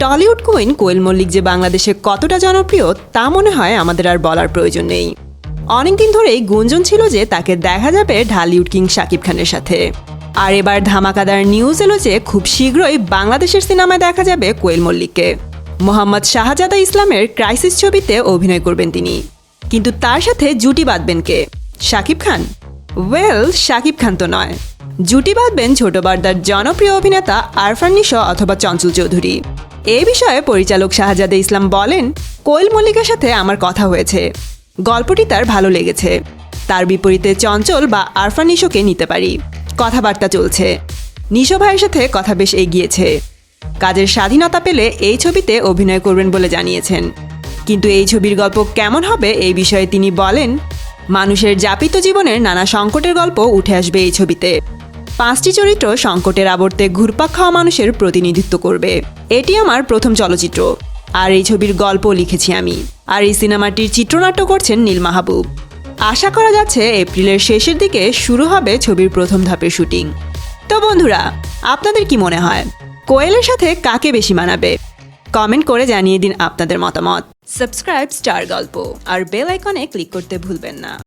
Tollywood queen Koel Mallick যে বাংলাদেশে কতটা জনপ্রিয়, তা মনে হয় আমাদের আর বলার প্রয়োজন নেই। অনেকদিন ধরেই গুঞ্জন ছিল যে তাকে দেখা যাবে ঢালিউড কিং শাকিব খানের সাথে। আর এবার ধামাকাদার নিউজ এলো যে খুব শীঘ্রই বাংলাদেশের সিনেমায় দেখা যাবে কোয়েল মল্লিককে। মোহাম্মদ শাহজাদা ইসলামের ক্রাইসিস ছবিতে অভিনয় করবেন তিনি। কিন্তু তার সাথে জুটি বাঁধবেন কে? শাকিব খান? ওয়েল, শাকিব খান তো নয়। জুটি বাঁধবেন ছোট বার্দার জনপ্রিয় অভিনেতা আরফান নিশো অথবা চঞ্চল চৌধুরী। এ বিষয়ে পরিচালক শাহজাদে ইসলাম বলেন, কোয়েল মল্লিকের সাথে আমার কথা হয়েছে। গল্পটি তার ভালো লেগেছে। তার বিপরীতে চঞ্চল বা আরফান নিশোকে নিতে পারি। কথাবার্তা চলছে। নিশো ভাইয়ের সাথে কথা বেশ এগিয়েছে। কাজের স্বাধীনতা পেলে এই ছবিতে অভিনয় করবেন বলে জানিয়েছেন। কিন্তু এই ছবির গল্প কেমন হবে এই বিষয়ে তিনি বলেন, মানুষের যাপিত জীবনের নানা সংকটের গল্প উঠে আসবে এই ছবিতে। পাঁচটি চরিত্র সংকটের আবর্তে ঘুরপাক খাওয়া মানুষের প্রতিনিধিত্ব করবে। এটি আমার প্রথম চলচ্চিত্র। আর এই ছবির গল্প লিখেছি আমি। আর এই সিনেমাটির চিত্রনাট্য করছেন নীল মাহবুব। আশা করা যাচ্ছে এপ্রিলের শেষের দিকে শুরু হবে ছবির প্রথম ধাপের শুটিং। তো বন্ধুরা, আপনাদের কি মনে হয়? কোয়েলের সাথে কাকে বেশি মানাবে? কমেন্ট করে জানিয়ে দিন আপনাদের মতামত। সাবস্ক্রাইব স্টার গল্প। আর বেল আইকনে ক্লিক করতে ভুলবেন না।